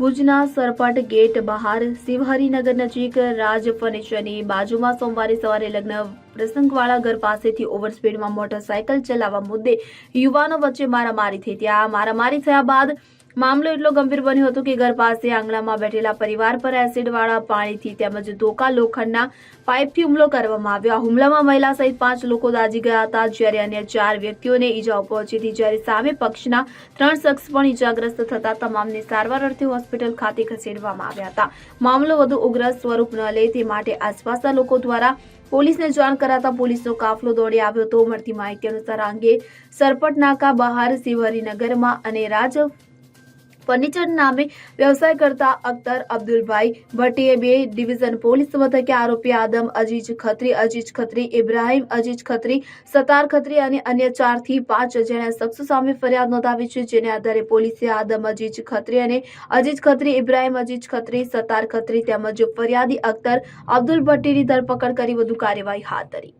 ભુજના સરપટ ગેટ બહાર શિવહરિનગર નજીક રાજ ફર્નિચરની બાજુમાં સોમવારે સવારે લગ્ન પ્રસંગવાળા ઘર પાસેથી ઓવરસ્પીડમાં મોટરસાયકલ ચલાવવા મુદ્દે યુવાનો વચ્ચે મારામારી થઈ. ત્યાં મારામારી થયા બાદ મામલો એટલો ગંભીર બન્યો હતો કે ઘર પાસે આંગણામાં બેઠેલા પરિવાર પર એસિડવાળા પાણીથી તેમજ ધોકા લોખંડના પાઇપથી હુમલો કરવામાં આવ્યો. આ હુમલામાં મહિલા સહિત પાંચ લોકો દાજી ગયા હતા, જ્યારે અન્ય ચાર વ્યક્તિઓને ઈજાઓ પહોંચી હતી, જ્યારે સામે પક્ષના ત્રણ શખ્સ પણ ઈજાગ્રસ્ત થતા તમામને સારવાર અર્થે હોસ્પિટલ ખાતે ખસેડવામાં આવ્યા હતા. મામલો વધુ ઉગ્ર સ્વરૂપ ન લે તે માટે આસપાસના લોકો દ્વારા પોલીસને જાણ કરાતા પોલીસનો કાફલો દોડી આવ્યો હતો. મળતી માહિતી અનુસાર અંગે સરપટ નાકા બહાર શિવહરીનગરમાં અને રાજ ફર્નિચર નામે વ્યવસાય કરતા અખ્તર અબ્દુલભાઈ ભટ્ટીએ બે ડિવિઝન પોલીસ મથકે આરોપી આદમ અજીજ ખત્રી અજીજ ખત્રી, ઇબ્રાહીમ અજીજ ખત્રી સતાર ખત્રી અને અન્ય ચારથી પાંચ અજાણ્યા શખ્સો સામે ફરિયાદ નોંધાવી છે, જેને આધારે પોલીસે આદમ અજીજ ખત્રી અને અજીજ ખત્રી, ઇબ્રાહીમ અજીજ ખત્રી સતાર ખત્રી તેમજ ફરિયાદી અખ્તર અબ્દુલ ભટ્ટીની ધરપકડ કરી વધુ કાર્યવાહી હાથ ધરી.